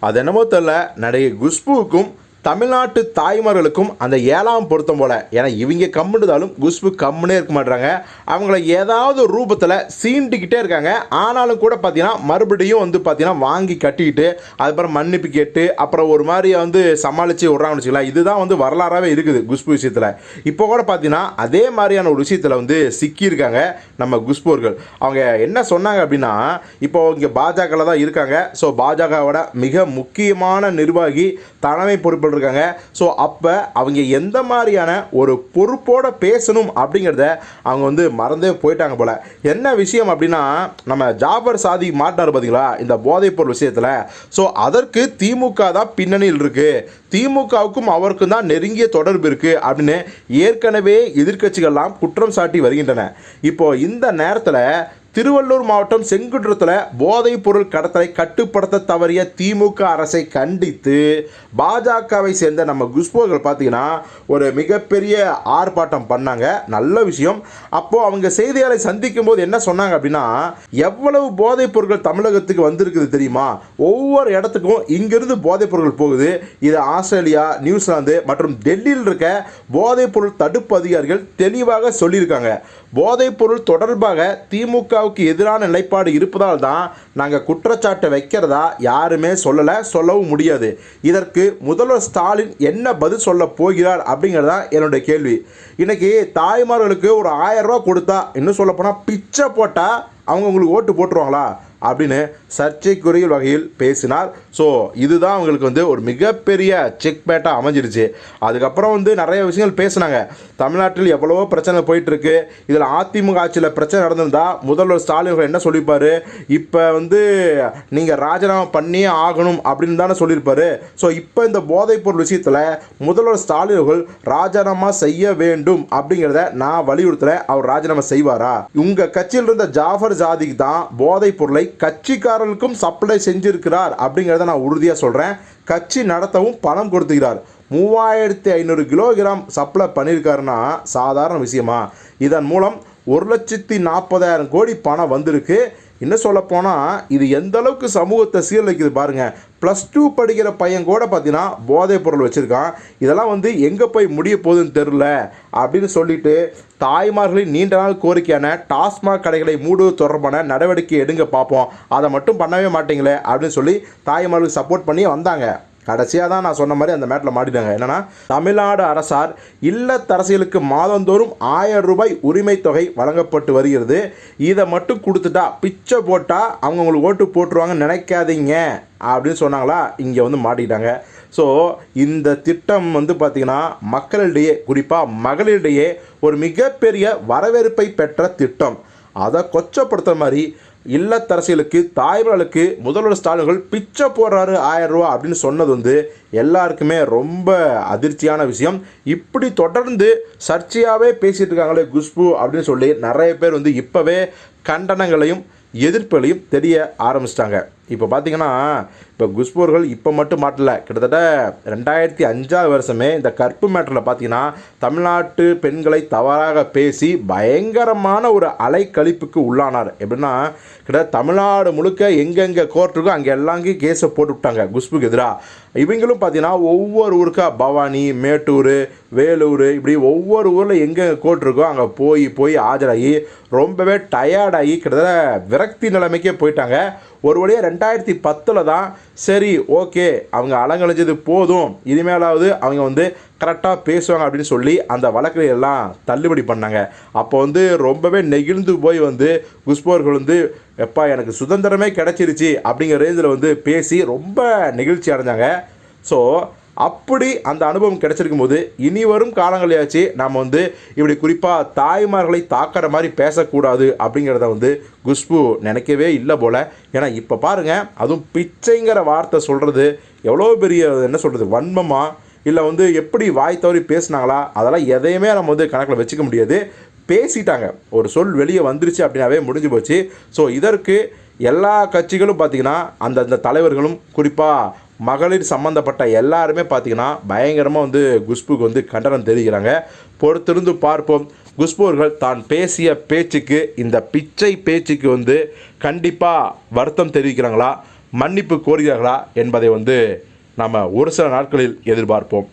அது என்னமோ தெரில நடிகை குஷ்புவுக்கும் தமிழ்நாட்டு தாய்மார்களுக்கும் அந்த ஏழாம் பொருத்தம் போல. ஏன்னா இவங்க கம்முன்றதாலும் குஷ்பு கம்முன்னே இருக்க மாட்டாங்க அவங்கள ஏதாவது ஒரு ரூபத்தில் சீண்டிக்கிட்டே இருக்காங்க. ஆனாலும் கூட பார்த்தீங்கன்னா மறுபடியும் வந்து பார்த்தீங்கன்னா வாங்கி கட்டிக்கிட்டு அதுக்கப்புறம் மன்னிப்பு கேட்டு அப்புறம் ஒரு மாதிரி வந்து சமாளித்து விட்றாங்கன்னு வச்சுக்கலாம் இதுதான் வந்து வரலாறாகவே இருக்குது குஷ்பு விஷயத்தில். இப்போ கூட பார்த்தீங்கன்னா அதே மாதிரியான ஒரு விஷயத்தில் வந்து சிக்கியிருக்காங்க நம்ம குஷ்பூர்கள் அவங்க என்ன சொன்னாங்க அப்படின்னா இப்போ இங்கே பாஜகவில் தான் இருக்காங்க. ஸோ பாஜகவோட மிக முக்கியமான நிர்வாகி தலைமை பொறுப்பில் இருக்காங்க ஸோ அப்போ அவங்க எந்த மாதிரியான ஒரு பொறுப்போட பேசணும் அப்படிங்கிறத அவங்க வந்து மறந்தே போயிட்டாங்க போல. என்ன விஷயம் அப்படின்னா நம்ம ஜாபர் சாதி மாட்டினார் பார்த்தீங்களா இந்த போதைப்பொருள் விஷயத்தில். ஸோ அதற்கு திமுக தான் பின்னணியில் இருக்கு. திமுகவுக்கும் அவருக்கும் தான் நெருங்கிய தொடர்பு இருக்கு அப்படின்னு ஏற்கனவே எதிர்க்கட்சிகள்லாம் குற்றம் சாட்டி வருகின்றன. இப்போ இந்த நேரத்தில் திருவள்ளூர் மாவட்டம் செங்குன்றத்தில் போதைப் பொருள் கடத்தலை கட்டுப்படுத்த தவறிய திமுக அரசை கண்டித்து பாஜகவை சேர்ந்த நம்ம குஷ்போர்கள் பார்த்தீங்கன்னா ஒரு மிகப்பெரிய ஆர்ப்பாட்டம் பண்ணாங்க. நல்ல விஷயம். அப்போது அவங்க செய்தியாளரை சந்திக்கும் போது என்ன சொன்னாங்க அப்படின்னா எவ்வளவு போதைப் பொருட்கள் தமிழகத்துக்கு வந்திருக்குது தெரியுமா? ஒவ்வொரு இடத்துக்கும் இங்கிருந்து போதைப் பொருட்கள் போகுது. இது ஆஸ்திரேலியா நியூசிலாந்து மற்றும் டெல்லியில் இருக்க போதைப் பொருள் தடுப்பு அதிகாரிகள் தெளிவாக சொல்லியிருக்காங்க. போதைப் பொருள் தொடர்பாக இந்தியாவுக்கு எதிரான நிலைப்பாடு இருப்பதால் தான் நாங்கள் குற்றச்சாட்டை வைக்கிறதா யாருமே சொல்லலை சொல்லவும் முடியாது. இதற்கு முதல்வர் ஸ்டாலின் என்ன பதில் சொல்ல போகிறார் அப்படிங்கிறதா என்னுடைய கேள்வி. இன்னைக்கு தாய்மார்களுக்கு ஒரு ஆயிரம் ரூபா கொடுத்தா இன்னும் சொல்லப்போனால் பிச்சை போட்டால் அவங்க உங்களுக்கு ஓட்டு போட்டுருவாங்களா? அப்படின்னு சர்ச்சைக்குரிய வகையில் பேசினார். ஸோ இதுதான் அவங்களுக்கு வந்து ஒரு மிகப்பெரிய செக் பேட்டாக அமைஞ்சிருச்சு. அதுக்கப்புறம் வந்து நிறைய விஷயங்கள் பேசினாங்க. தமிழ்நாட்டில் எவ்வளவோ பிரச்சனை போயிட்டுருக்கு. இதில் அதிமுக ஆட்சியில் பிரச்சனை நடந்திருந்தால் முதல்வர் ஸ்டாலின் என்ன சொல்லியிருப்பார் இப்போ வந்து நீங்கள் ராஜினாமா பண்ணியே ஆகணும் அப்படின்னு தானே சொல்லியிருப்பார். ஸோ இப்போ இந்த போதைப்பொருள் விஷயத்தில் முதல்வர் ஸ்டாலின் அவர்கள் ராஜினாமா செய்ய வேண்டும் அப்படிங்கிறத நான் வலியுறுத்துகிறேன் அவர் ராஜினாமா செய்வாரா? உங்கள் கட்சியில் இருந்த ஜாஃபர் ஜாதிக்கு தான் போதைப் பொருளை கட்சிக்காரர்களுக்கும் சப்ளை செஞ்சிருக்கிறார் அப்படிங்கிறத நான் உறுதியாக சொல்கிறேன் கட்சி நடத்தவும் பணம் கொடுத்துக்கிறார். மூவாயிரத்தி ஐநூறு கிலோகிராம் சப்ளை பண்ணியிருக்காருன்னா சாதாரண விஷயமா. இதன் மூலம் ஒரு லட்சத்தி நாற்பதாயிரம் கோடி பணம் வந்திருக்கு. இன்னும் சொல்லப்போனால் இது எந்த அளவுக்கு சமூகத்தை சீரழிக்குது பாருங்கள் ப்ளஸ் டூ படிக்கிற பையன் கூட பார்த்தீங்கன்னா போதைப் பொருள் வச்சுருக்கான். இதெல்லாம் வந்து எங்கே போய் முடிய போகுதுன்னு தெரில அப்படின்னு சொல்லிட்டு தாய்மார்களின் நீண்ட நாள் கோரிக்கையான டாஸ்மாக் கடைகளை மூடுவது தொடர்பான நடவடிக்கை எடுங்க பார்ப்போம் அதை மட்டும் பண்ணவே மாட்டீங்களே அப்படின்னு சொல்லி தாய்மார்களுக்கு சப்போர்ட் பண்ணி வந்தாங்க. கடைசியாக தான் நான் சொன்ன மாதிரி அந்த மேட்டில் மாட்டிட்டாங்க. என்னென்னா தமிழ்நாடு அரசார் இல்லத்தரசிகளுக்கு மாதந்தோறும் ஆயிரம் ரூபாய் உரிமை தொகை வழங்கப்பட்டு வருகிறது. இதை மட்டும் கொடுத்துட்டா பிச்சை போட்டால் அவங்க உங்களுக்கு ஓட்டு போட்டுருவாங்கன்னு நினைக்காதீங்க அப்படின்னு சொன்னாங்களா? இங்கே வந்து மாட்டிக்கிட்டாங்க. ஸோ இந்த திட்டம் வந்து பார்த்திங்கன்னா மக்களிடையே குறிப்பாக மகளிரிடையே ஒரு மிகப்பெரிய வரவேற்பை பெற்ற திட்டம். அதை கொச்சப்படுத்துற மாதிரி இல்லத்தரசிகளுக்கு தாய்மார்களுக்கு முதல்வர் ஸ்டாலின்கள் பிச்சை போடுறாரு ஆயிரம் ரூபா அப்படின்னு சொன்னது வந்து எல்லாருக்குமே ரொம்ப அதிர்ச்சியான விஷயம். இப்படி தொடர்ந்து சர்ச்சையாகவே பேசிகிட்டு இருக்காங்களே குஷ்பு அப்படின்னு சொல்லி நிறைய பேர் வந்து இப்போவே கண்டனங்களையும் எதிர்ப்புகளையும் தெரிய ஆரம்பிச்சிட்டாங்க. இப்போ பார்த்தீங்கன்னா இப்போ குஷ்பூர்கள் இப்போ மட்டும் மாட்டல கிட்டத்தட்ட ரெண்டாயிரத்தி அஞ்சாவது வருஷமே இந்த கற்பு மேட்டரில் பார்த்தீங்கன்னா தமிழ்நாட்டு பெண்களை தவறாக பேசி பயங்கரமான ஒரு அலைக்கழிப்புக்கு உள்ளானார். எப்படின்னா கிட்டத்தட்ட தமிழ்நாடு முழுக்க எங்கெங்கே கோர்ட் இருக்கோ அங்கே எல்லாங்கேயும் கேஸை போட்டு விட்டாங்க குஷ்புக்கு எதிராக இவங்களும் பார்த்தீங்கன்னா ஒவ்வொரு ஊருக்கா பவானி மேட்டூர் வேலூர் இப்படி ஒவ்வொரு ஊரில் எங்கே கோர்ட் இருக்கோ அங்கே போய் போய் ஆஜராகி ரொம்பவே டயர்டாகி கிட்டத்தட்ட விரக்தி நிலைமைக்கே போயிட்டாங்க. ஒரு வழியாக ரெண்டாயிரத்தி பத்தில் தான் சரி ஓகே அவங்க அலங்கழிஞ்சது போதும். இனிமேலாவது அவங்க வந்து கரெக்டாக பேசுவாங்க அப்படின்னு சொல்லி அந்த வழக்குகளை எல்லாம் தள்ளுபடி பண்ணாங்க. அப்போ வந்து ரொம்பவே நெகிழ்ந்து போய் வந்து குஷ்போர்கள் வந்து எப்பா எனக்கு சுதந்திரமே கிடச்சிருச்சு அப்படிங்கிற ரேஞ்சில் வந்து பேசி ரொம்ப நெகிழ்ச்சி அடைஞ்சாங்க. ஸோ அப்படி அந்த அனுபவம் கிடைச்சிருக்கும் போது இனி வரும் காலங்களையாச்சு நாம் வந்து இப்படி குறிப்பாக தாய்மார்களை தாக்கிற மாதிரி பேசக்கூடாது அப்படிங்கிறத வந்து குஷ்பு நினைக்கவே இல்லை போல். ஏன்னா இப்போ பாருங்கள் அதுவும் பிச்சைங்கிற வார்த்தை சொல்கிறது எவ்வளோ பெரிய என்ன சொல்கிறது வன்மமாக இல்லை வந்து எப்படி வாய் தவறி பேசுனாங்களா? அதெல்லாம் எதையுமே நம்ம வந்து கணக்கில் வச்சுக்க முடியாது. பேசிட்டாங்க. ஒரு சொல் வெளியே வந்துருச்சு அப்படின்னாவே முடிஞ்சு போச்சு. ஸோ இதற்கு எல்லா கட்சிகளும் பார்த்திங்கன்னா அந்தந்த தலைவர்களும் குறிப்பாக மகளிர் சம்மந்தப்பட்ட எல்லாருமே பார்த்திங்கன்னா பயங்கரமாக வந்து குஷ்புக்கு வந்து கண்டனம் தெரிவிக்கிறாங்க. பொறுத்திருந்து பார்ப்போம். குஷ்பூர்கள் தான் பேசிய பேச்சுக்கு இந்த பிச்சை பேச்சுக்கு வந்து கண்டிப்பாக வருத்தம் தெரிவிக்கிறாங்களா? மன்னிப்பு கோருகிறார்களா? என்பதை வந்து நம்ம ஒரு சில நாட்களில் எதிர்பார்ப்போம்.